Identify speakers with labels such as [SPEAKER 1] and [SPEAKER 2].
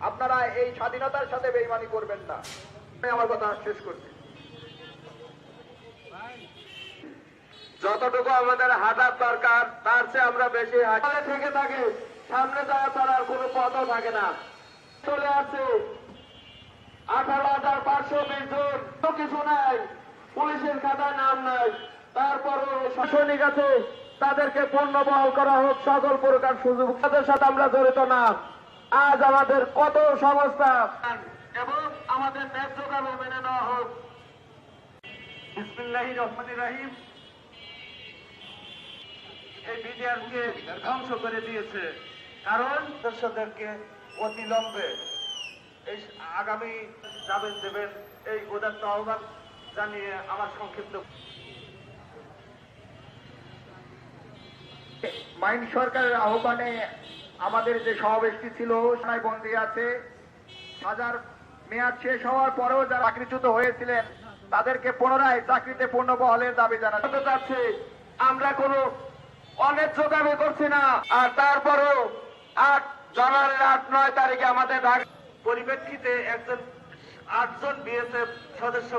[SPEAKER 1] আপনারা এই স্বাধীনতার সাথে বেইমানি করবেন না। আমি আমার কথা শেষ করছি।
[SPEAKER 2] যতটুকু আমাদের হাঁটার দরকার, তার চেয়ে আমরা বেশি হাঁটলে থেকে থাকে, সামনে যাওয়া ছাড়া আর কোনো পথও থাকে না। চলে আসছে। আঠারো হাজার পাঁচশো বিশ জন। তো কিছু নাই, পুলিশের খাতায় নাম নাই। তারপরও শাসনিক আছে, তাদেরকে পণ্য বহাল করা হোক, সকল প্রকার সুযোগ। তাদের সাথে আমরা জড়িত না। আজ আমাদের কত সংস্থা? এবং আমাদের ন্যায্য দাবি মেনে নেওয়া হোক। রাহিম। এই ধ্বংস করে দিয়েছে। কারণ দর্শকদেরকে অতিলম্বে এই আগামী যাবেন দেবেন এই উদাত্ত আহ্বান জানিয়ে আমার সংক্ষিপ্ত
[SPEAKER 1] মাইন সরকারের আহ্বানে আমাদের যে সমাবেশটি ছিল, সেখানে বন্দী আছে। হাজার মেয়াদ শেষ হওয়ার পরেও যারা চাকরিচ্যুত হয়েছিলেন, তাদেরকে পুনরায় চাকরিতে পূর্ণ বহালের দাবি
[SPEAKER 2] জানাতে চাচ্ছি, আমরা কোনো অন্যায্য দাবি করছি না। আর তারপরও আট জানুয়ারির আট, নয় তারিখে আমাদের পরিপ্রেক্ষিতে একজন আটজন বিএসএফ সদস্য